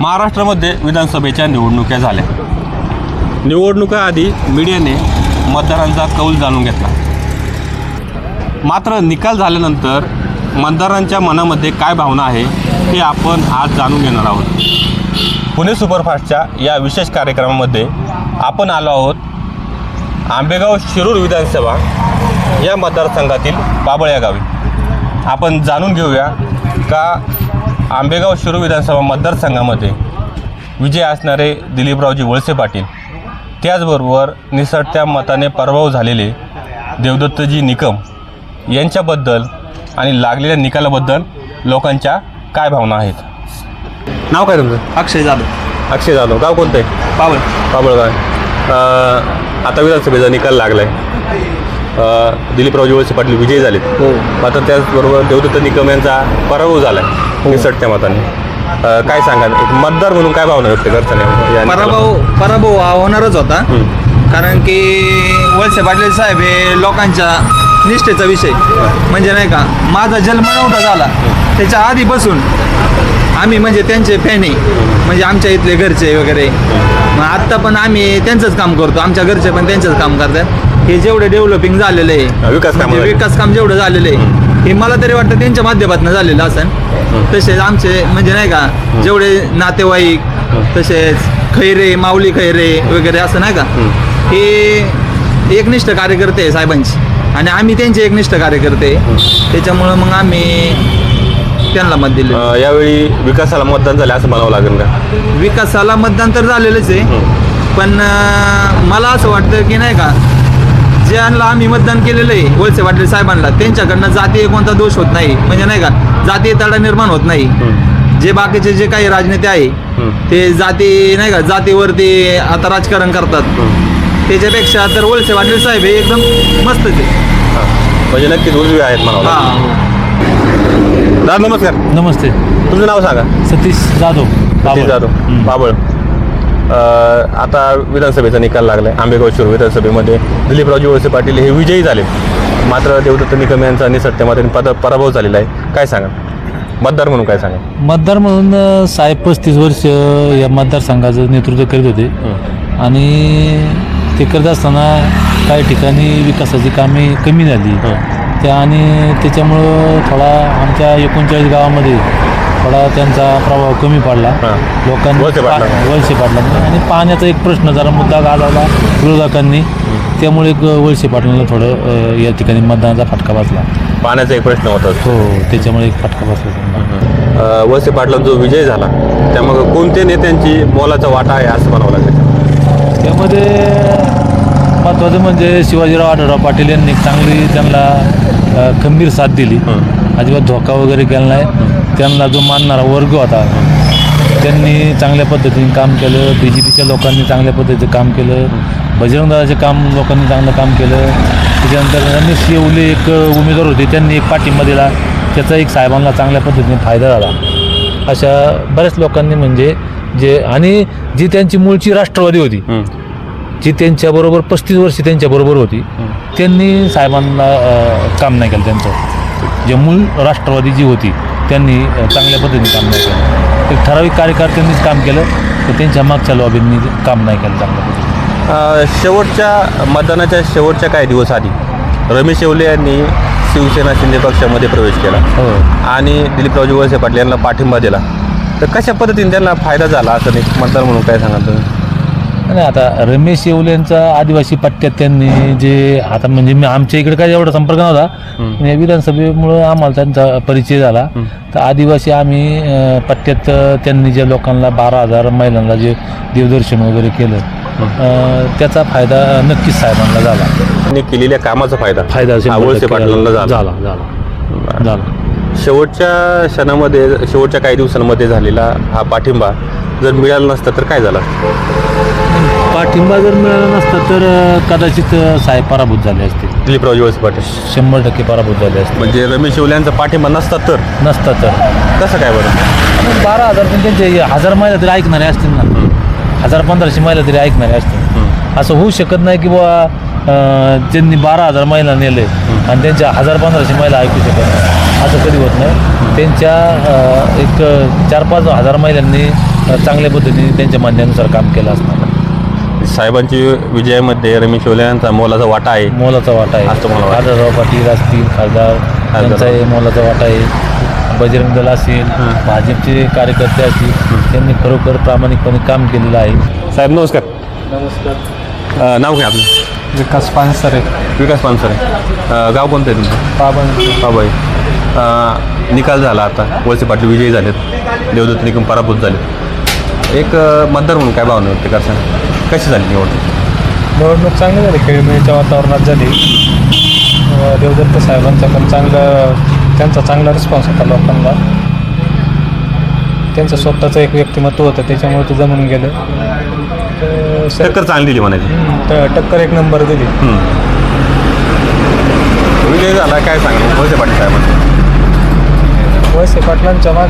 महाराष्ट्रामध्ये विधानसभेच्या निवडणुका झाल्या. निवडणुकाआधी मीडियाने मतदारांचा कौल जाणून घेतला. मात्र निकाल झाल्यानंतर मतदारांच्या मनामध्ये काय भावना आहे हे आपण आज जाणून घेणार आहोत. पुणे सुपरफास्टच्या या विशेष कार्यक्रमामध्ये आपण आलो आहोत. आंबेगाव शिरूर विधानसभा या मतदारसंघातील बाबळ या गावी. आपण जाणून घेऊया का आंबेगाव शिरूर विधानसभा मतदारसंघामध्ये विजय असणारे दिलीपरावजी वळसे पाटील. त्याचबरोबर निसटत्या मताने पराभव झालेले देवदत्तजी निकम यांच्याबद्दल आणि लागलेल्या निकालाबद्दल लोकांच्या काय भावना आहेत? नाव काय तुमचं? अक्षय जाधव. अक्षय जाधव. गाव कोणतं आहे? पावळ बाबळगाव अं, आता विधानसभेचा निकाल लागला आहे दिलीपरावजी वळसे पाटील विजयी झालेत. हो. मात्र त्याचबरोबर देवदत्त निकम यांचा पराभव झाला आहे निसटत्या मताने. काय सांगाल? एक मतदार म्हणून काय भावना व्यक्त करताना? पराभव पराभव हा होणारच होता. हं. कारण की वळसे पाटील साहेब हे लोकांच्या निष्ठेचा विषय. म्हणजे नाही का माझा जन्म नव्हता झाला. त्याच्या आधीपासून आम्ही म्हणजे त्यांचे फॅन म्हणजे आमच्या इथले घरचे वगैरे. मग आत्ता पण आम्ही त्यांचंच काम करतो. आमच्या घरचे पण त्यांचंच काम करतात. हे जेवढे डेव्हलपिंग झालेलं आहे विकास कामं म्हणजे झाली. विकास काम जेवढं झालेलं आहे हे मला तरी वाटतं त्यांच्या माध्यमातून झालेलं असेल तसेच आमचे म्हणजे नाही का जेवढे नातेवाईक तसेच खैरे माऊली खैरे वगैरे असं नाही का हे एकनिष्ठ कार्यकर्ते आहे साहेबांची. आणि आम्ही त्यांचे एकनिष्ठ कार्यकर्ते आहे. त्याच्यामुळं मग आम्ही त्यांना मत दिले. अं, यावेळी विकासाला मतदान झालं असं म्हणावं लागेल का? विकासाला मतदान तर झालेलंच आहे. पण अं, मला असं वाटतं की नाही का ज्यांना आम्ही मतदान केलेलं आहे वळसे पाटील साहेबांना. त्यांच्याकडनं जातीय कोणता दोष होत नाही. म्हणजे नाही का जातीय तडा निर्माण होत नाही. जे बाकीचे जे काही राजनेते आहे ते जाती नाही का जातीवरती आता राजकारण करतात. त्याच्यापेक्षा तर वळसे पाटील साहेब हे एकदम आहे हां. म्हणजे नक्कीच उजवे आहेत हा. दादा नमस्कार. नमस्ते. तुमचं नाव सांगा. सतीश जाधव. सतीश जाधव. बाबळ. आता विधानसभेचा निकाल लागलाय. आंबेगाव शिरूर विधानसभेमध्ये दिलीपरावजी वळसे पाटील हे विजयी झाले. मात्र देवदत्त निकम यांचा निसट्यामध्ये पद पराभव झालेला आहे. काय सांगा मतदार म्हणून काय सांगा मतदार म्हणून साहेब पस्तीस वर्ष या मतदारसंघाचं नेतृत्व करीत होते. आणि ते करत असताना काही ठिकाणी विकासाची कामे कमी झाली. त्या आणि त्याच्यामुळं थोडा आमच्या एकोणचाळीस गावामध्ये थोडा त्यांचा प्रभाव कमी पडला. लोकांनी वळसे पाटला. पा- वळसे पाटला आणि पाण्याचा एक प्रश्न जरा मुद्दा गाजवला विरोधकांनी. त्यामुळे एक वळसे पाटलांना थोडं अ, या ठिकाणी मतदानाचा फटका बसला. पाण्याचा एक प्रश्न होता. हो त्याच्यामुळे एक फटका बसला. त्यांना. अं, वळसे पाटलांचा जो विजय झाला त्यामुळे कोणत्या नेत्यांची मोलाचा वाटा आहे असं म्हणावं लागेल? त्यामध्ये महत्त्वाचं म्हणजे शिवाजीराव आढळराव पाटील यांनी एक चांगली त्यांना अ, खंबीर साथ दिली. अजिबात धोका वगैरे केला नाही. त्यांना जो मानणारा वर्ग होता त्यांनी चांगल्या पद्धतीने काम केलं बी जे पीच्या लोकांनी चांगल्या पद्धतीचं काम केलं बजरंगदादाचे काम लोकांनी चांगलं काम केलं. त्याच्यानंतर रमेश येवले एक उमेदवार होते त्यांनी एक पाठिंबा दिला. त्याचा एक साहेबांना चांगल्या पद्धतीने फायदा झाला. अशा बऱ्याच लोकांनी म्हणजे जे आणि जी त्यांची मूळची राष्ट्रवादी होती जी त्यांच्याबरोबर पस्तीस वर्ष त्यांच्याबरोबर होती त्यांनी साहेबांना काम नाही केलं त्यांचं. जे मूळ राष्ट्रवादी जी होती त्यांनी चांगल्या पद्धतीने काम नाही केलं. एक ठराविक कार्यकर्त्यांनीच काम केलं तर त्यांच्या मागच्या लॉबींनी काम नाही केलं चांगल्या पद्धतीने. शेवटच्या मतदानाच्या शेवटच्या काही दिवस आधी रमेश येवले यांनी शिवसेना शिंदे पक्षामध्ये प्रवेश केला. हो. आणि दिलीपरावजी वळसे पाटील यांना पाठिंबा दिला. तर कशा पद्धतीने त्यांना फायदा झाला असं एक मतदार म्हणून काय सांगाल तुम्ही? नाही आता रमेश येवले यांचा आदिवासी पट्ट्यात त्यांनी जे आता म्हणजे मी आमच्या इकडे काय एवढा संपर्क नव्हता विधानसभेमुळं आम्हाला त्यांचा परिचय झाला. तर आदिवासी आम्ही पट्ट्यात त्यांनी जे लोकांना बारा हजार महिलांना जे देवदर्शन वगैरे केलं त्याचा फायदा नक्कीच साहेबांना झाला. केलेल्या कामाचा फायदा. फायदा झाला. झाला. झाला शेवटच्या क्षणामध्ये शेवटच्या काही दिवसांमध्ये झालेला हा पाठिंबा जर मिळाला नसता तर काय झाला? पाठिंबा जर मिळाला नसता तर अं, कदाचित अं, साहेब पराभूत झाले असते दिलीपरावजी वळसे पाटील. शंभर टक्के पराभूत झाले असते म्हणजे रमेश येवले यांचा पाठिंबा नसता तर? नसता तर. कसं काय बरं? मग बारा हजार पण त्यांचे हजार महिला तरी ऐकणारे असतील ना. हजार पंधराशे महिला तरी ऐकणारे असतील. असं होऊ शकत नाही की बुवा अं, त्यांनी बारा हजार महिला नेले आणि त्यांच्या हजार पंधराशे महिला ऐकू शकत नाही. असं कधी होत नाही. त्यांच्या अ, एक चार पाच हजार महिलांनी अ, चांगल्या पद्धतीने त्यांच्या म्हणण्यानुसार काम केलं असणार. साहेबांची विजयामध्ये रमेश शेवले यांचा मोलाचा वाटा आहे. मोलाचा वाटा आहे. असं मला वाटतं. पाटील असतील खासदार त्यांचाही मोलाचा वाटा आहे. बजरंग दल असेल भाजपचे कार्यकर्ते असतील त्यांनी खरोखर प्रामाणिकपणे काम केलेलं आहे. साहेब नमस्कार. नमस्कार. अ, नाव काय आपलं? विकास पानसरे. विकास पानसरे. अ, गाव कोणतं आहे तुमचं? पाबन बाबाई अ, निकाल झाला आता. वळसे पाटील विजयी झालेत. देवदत्त निकम पराभूत झाले एक अ, मतदार म्हणून काय भावना होते का सांग कशी झाली निवडणूक? निवडणूक चांगली झाली. खेळमेळीच्या वातावरणात झाली. अं, देवदत्त साहेबांचा पण चांगला त्यांचा चांगला रिस्पॉन्स होता लोकांना. त्यांचं स्वतःचं एक व्यक्तिमत्व होतं त्याच्यामुळे ते जमून गेलं. तर टक्कर चांगली दिली म्हणायची. टक्कर एक नंबर दिली. हम्म. विजय झाला काय सांगा? वळसे पाटील साहेबांचा वळसे पाटलांच्या माग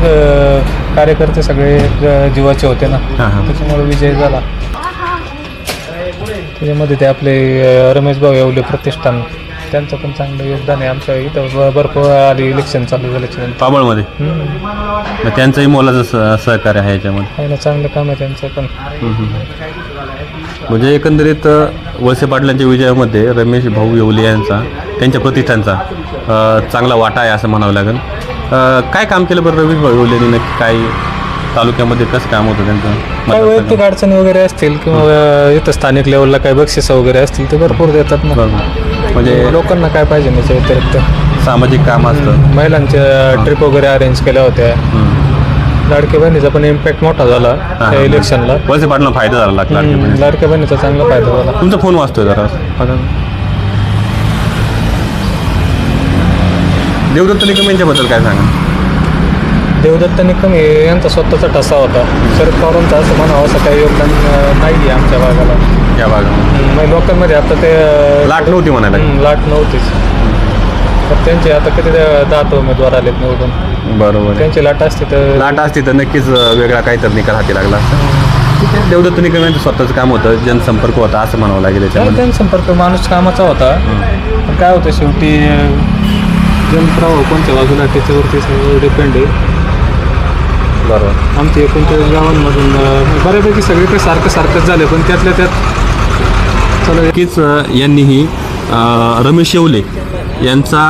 कार्यकर्ते सगळे ज- जीवाचे होते ना. हां हां. त्याच्यामुळे विजय झाला. त्याच्यामध्ये ते आपले रमेश भाऊ येवले प्रतिष्ठान. त्यांचं पण चांगलं योगदान आहे. आमच्या इथं ब- भरपूर आली इलेक्शन चालू झाल्याच्या पाबळमध्ये? मग त्यांचंही मोलाचं स- सहकार्य आहे याच्यामध्ये? आहे ना चांगलं काम आहे त्यांचं पण. म्हणजे एकंदरीत अ, वळसे पाटलांच्या विजयामध्ये रमेश भाऊ येवले यांचा त्यांच्या प्रतिष्ठानचा अ, चांगला वाटा आहे असं म्हणावं लागेल. अ, काय काम केलं बरं रमेश भाऊ येवलेनी? नक्की काय तालुक्यामध्ये कसं काम होतं त्यांचं? काय वैयक्तिक अडचणी वगैरे असतील किंवा इथं स्थानिक लेवलला काय बक्षिसं वगैरे असतील ते भरपूर देतात ना. बरोबर. म्हणजे लोकांना काय पाहिजे त्याच्या व्यतिरिक्त? सामाजिक काम असतं. महिलांच्या ट्रिप वगैरे अरेंज केल्या होत्या. हम्म. लाडक्या बहिणीचा पण इम्पॅक्ट मोठा झाला हां, त्या हां. इलेक्शनला वळसे पाटला फायदा झाला लागला हम्म, लाडक्या बहिणीचा चांगला फायदा झाला. तुमचा फोन वाचतोय जरा. देवदत्त निकम यांच्याबद्दल काय सांगा देवदत्त निकम हे यांचा स्वतःचा ठसा होता. शरद पवारांचा असं म्हणावं असं काही योगदान नाही आहे आमच्या भागाला. या भागामध्ये मग लोकांमध्ये आता ते लाट नव्हती म्हणायला. लाट नव्हतीच. तर त्यांचे आता किती तो उमेदवार आलेत निवडून. बरोबर त्यांची लाट असते तर लाट असती तर नक्कीच अ, वेगळा काहीतरी निकाल हाती लागला असता. ठीक आहे देवदत्त निकम यांचं स्वतःचं काम होतं जनसंपर्क होता असं म्हणावं लागेल काय जनसंपर्क माणूस कामाचा होता. पण काय होतं शेवटी अं, जनप्रवाह कोणत्या बाजूला आहे त्याच्यावरती सगळं डिपेंड आहे. बरोबर आमच्या एकोणचाळीस गावांमधून अं, बऱ्यापैकी सगळीकडे सारखं सारखंच झालं पण त्यातल्या त्यात चला. नक्कीच अ, यांनीही अ, रमेश येवले यांचा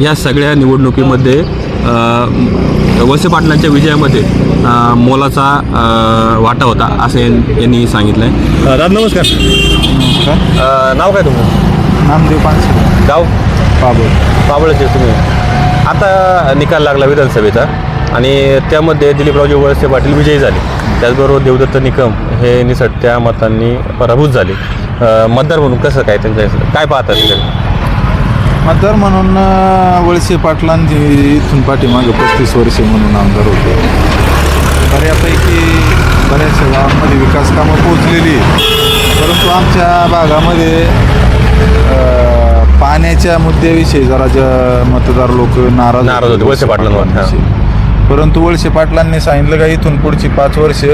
या सगळ्या निवडणुकीमध्ये अ, वळसे पाटलांच्या विजयामध्ये अ, मोलाचा अ, वाटा होता असं यां- यांनी सांगितलं आहे दादा नमस्कार. अ, नाव काय तुमचं? नामदेव पानसरे गाव? बाबर पाबळचे तुम्ही. आता निकाल लागला विधानसभेचा. आणि त्यामध्ये दिलीपरावजी वळसे पाटील विजयी झाले. त्याचबरोबर देवदत्त निकम हे निसटत्या मतांनी पराभूत झाले. मतदार म्हणून कसं काय त्यांचं काय पाहतात मतदार म्हणून वळसे पाटलांची इथून पाठीमागं पस्तीस वर्षे म्हणून आमदार होते. बऱ्यापैकी बऱ्याचशा गावांमध्ये विकास कामं पोचलेली. परंतु आमच्या भागामध्ये पाण्याच्या मुद्द्याविषयी जरा ज मतदार लोक नाराज नाराज होते, वळसे पाटलांवर. परंतु वळसे पाटलांनी सांगितलं का इथून पुढची पाच वर्ष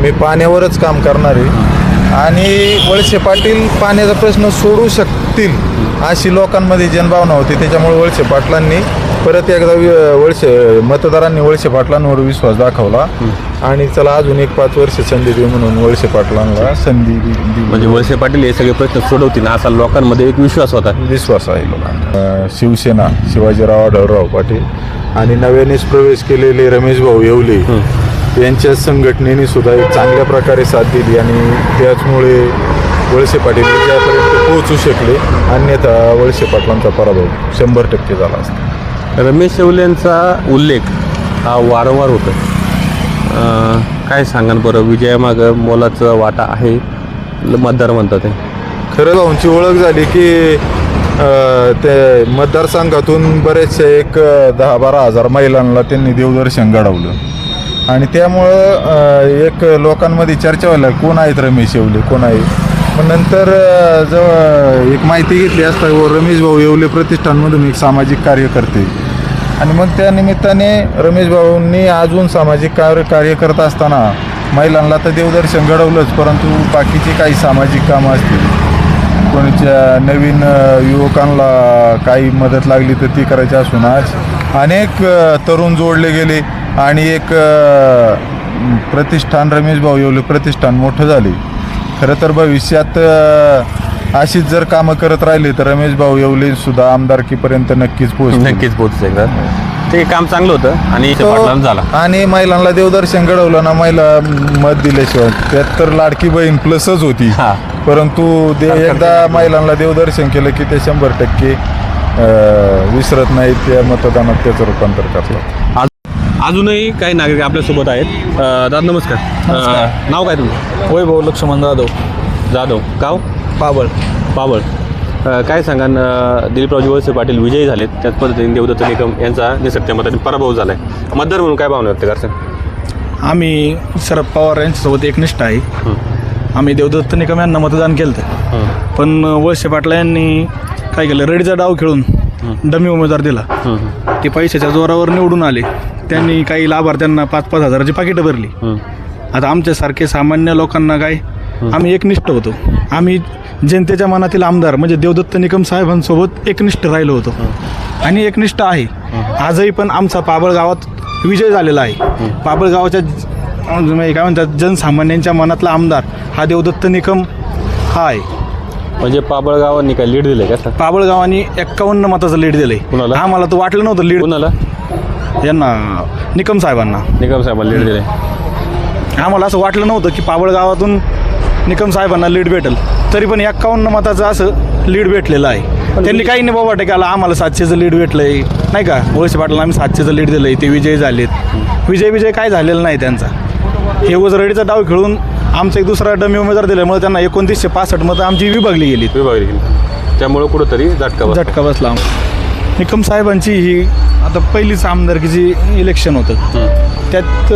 मी पाण्यावरच काम करणार आहे. आणि वळसे पाटील पाण्याचा प्रश्न सोडू शकतील अशी लोकांमध्ये जनभावना होती. त्याच्यामुळे वळसे पाटलांनी परत एकदा वळसे मतदारांनी वळसे पाटलांवर विश्वास दाखवला. आणि चला अजून एक पाच वर्ष संधी देऊ म्हणून वळसे पाटलांना संधी दिली. म्हणजे वळसे पाटील हे सगळे प्रश्न सोडवतील असा लोकांमध्ये एक विश्वास होता. विश्वास आहे लोकांना शिवसेना शिवाजीराव आढळराव पाटील आणि नव्यानेच प्रवेश केलेले रमेश भाऊ येवले यांच्या संघटनेने सुद्धा एक चांगल्या प्रकारे साथ दिली आणि त्याचमुळे वळसे पाटील विजयापर्यंत पोहोचू शकले. अन्यथा वळसे पाटलांचा पराभव शंभर टक्के झाला असता. रमेश येवले यांचा उल्लेख हा वारंवार होतो काय सांगाल बरं? विजयामागं मोलाचं वाटा आहे ल- मतदार म्हणतात खरं भाऊंची ओळख झाली की ते मतदारसंघातून बरेचसे एक दहा बारा हजार महिलांना त्यांनी देवदर्शन घडवलं. आणि त्यामुळं एक लोकांमध्ये चर्चा व्हायला कोण आहेत रमेश येवले कोण आहे? पण नंतर जवळ जेव्हा एक माहिती घेतली असता व रमेश भाऊ येवले प्रतिष्ठानमधून एक सामाजिक कार्य करते आणि मग त्या निमित्ताने रमेश भाऊंनी अजून सामाजिक कार्य कार्य करत असताना महिलांना तर देवदर्शन घडवलंच परंतु बाकीची काही सामाजिक कामं असतील. कोणीच्या नवीन युवकांना काही मदत लागली तर ती करायची असून आज अनेक तरुण जोडले गेले आणि एक प्रतिष्ठान रमेश भाऊ येवले प्रतिष्ठान मोठं झाले. खरं तर भविष्यात अशीच जर कामं करत राहिली तर रमेश भाऊ येवले सुद्धा आमदारकीपर्यंत नक्कीच पोहोचतील. नक्कीच पोहोचू शकतात ते काम चांगलं होतं आणि पाटलांना झाला. आणि महिलांना देवदर्शन घडवलं ना महिला मत दिल्याशिवाय. त्यात तर लाडकी बहीण प्लसच होती. हा. परंतु ते एकदा महिलांना देवदर्शन केलं की ते शंभर टक्के विसरत नाहीत त्या मतदानात त्याचं रूपांतर करतात. आज अजूनही काही नागरिक आपल्यासोबत आहेत. दादा नमस्कार. अ, नाव काय तुमचं? वैभव लक्ष्मण जाधव. जाधव. गाव? पाबळ. पाबळ. अ, काय सांगा न, दिलीपरावजी वळसे पाटील विजयी झालेत. त्याच पद्धतीने देवदत्त निकम यांचा निसटत्या मताने पराभव झालाय. मतदार म्हणून काय भावना व्यक्त करतात आम्ही शरद पवार यांच्यासोबत एकनिष्ठ आहे. आम्ही देवदत्त निकम यांना मतदान केलं पण वळसे पाटला यांनी काय केलं? रेडीचा डाव खेळून डमी उमेदवार दिला. ते पैशाच्या जोरावर निवडून आले. त्यांनी काही लाभार्थ्यांना पाच पाच हजाराची पाकिटं भरली. आता आमच्यासारखे सामान्य लोकांना काय? आम्ही एकनिष्ठ होतो. आम्ही जनतेच्या मनातील आमदार म्हणजे देवदत्त निकम साहेबांसोबत एकनिष्ठ राहिलो होतो. आणि एकनिष्ठ आहे. आजही पण आमचा पाबळ गावात विजय झालेला आहे. पाबळ गावाच्या म्हणजे काय म्हणतात जनसामान्यांच्या मनातला आमदार हा देवदत्त निकम हा आहे म्हणजे पाबळ गावांनी काय लीड दिले का सर? पाबळ गावाने एक्कावन्न मताचं लीड दिलंय. कुणाला? आम्हाला तर वाटलं नव्हतं लीड कुणाला? यांना निकम साहेबांना. निकम साहेबांना लीड दिले आम्हाला असं वाटलं नव्हतं की पाबळ गावातून निकम साहेबांना लीड भेटेल. तरी पण एक्कावन्न मताचं असं लीड भेटलेलं आहे. त्यांनी काही नाही बाबा टेकाला आम्हाला सातशेचं लीड भेटलंय. नाही का? वळसे पाटला आम्ही सातशेचं लीड दिलंय. ते विजय झालेत. विजय विजय काय झालेला नाही त्यांचा. हे उजरडीचा डाव खेळून आमचा एक दुसरा डमी उमेदवार दिल्यामुळे त्यांना एकोणतीसशे पासष्ट मतं आमची विभागली गेली विभागली गेली. त्यामुळे कुठंतरी झटका. झटका बसला. निकम साहेबांची ही आता पहिलीच आमदारकीची इलेक्शन होतं. त्यात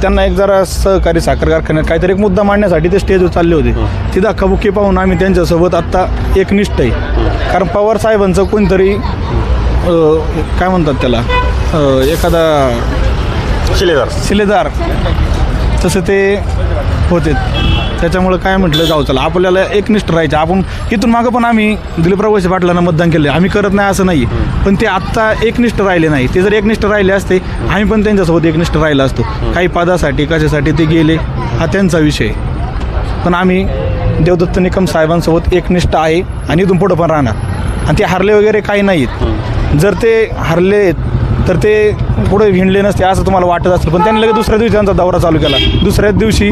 त्यांना एक जरा सहकारी साखर कारखान्यात काहीतरी एक मुद्दा मांडण्यासाठी ते स्टेजवर चालले होते. ती धक्काबुक्की पाहून आम्ही त्यांच्यासोबत आत्ता एकनिष्ठ आहे. कारण पवार साहेबांचं कोणतरी काय म्हणतात त्याला एखादा शिलेदार. शिलेदार. तसं ते होते. त्याच्यामुळं काय म्हटलं जाऊ चला आपल्याला एकनिष्ठ राहायचं. आपण इथून मागं पण आम्ही दिलीपराव वैसे पाटलांना मतदान केलं आम्ही करत नाही असं नाही. पण ते आत्ता एकनिष्ठ राहिले नाही. ते जर एकनिष्ठ राहिले असते आम्ही पण त्यांच्यासोबत एकनिष्ठ राहिला असतो. काही पदासाठी कशासाठी ते गेले हा त्यांचा विषय. पण आम्ही देवदत्त निकम साहेबांसोबत एकनिष्ठ आहे आणि इथून पुढं पण राहणार. आणि ते हरले वगैरे काही नाहीत. जर ते हरले तर ते पुढे हिंडले नसते असं तुम्हाला वाटत असेल. पण त्यांनी लगेच दुसऱ्या दिवशी त्यांचा दौरा चालू केला. दुसऱ्याच दिवशी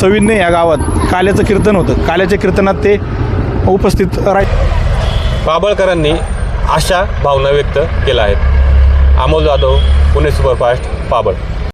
सविन्य या गावात काल्याचं कीर्तन होतं. काल्याच्या कीर्तनात ते उपस्थित राह बाबळकरांनी अशा भावना व्यक्त केल्या आहेत. अमोल जाधव पुणे सुपरफास्ट पाबळ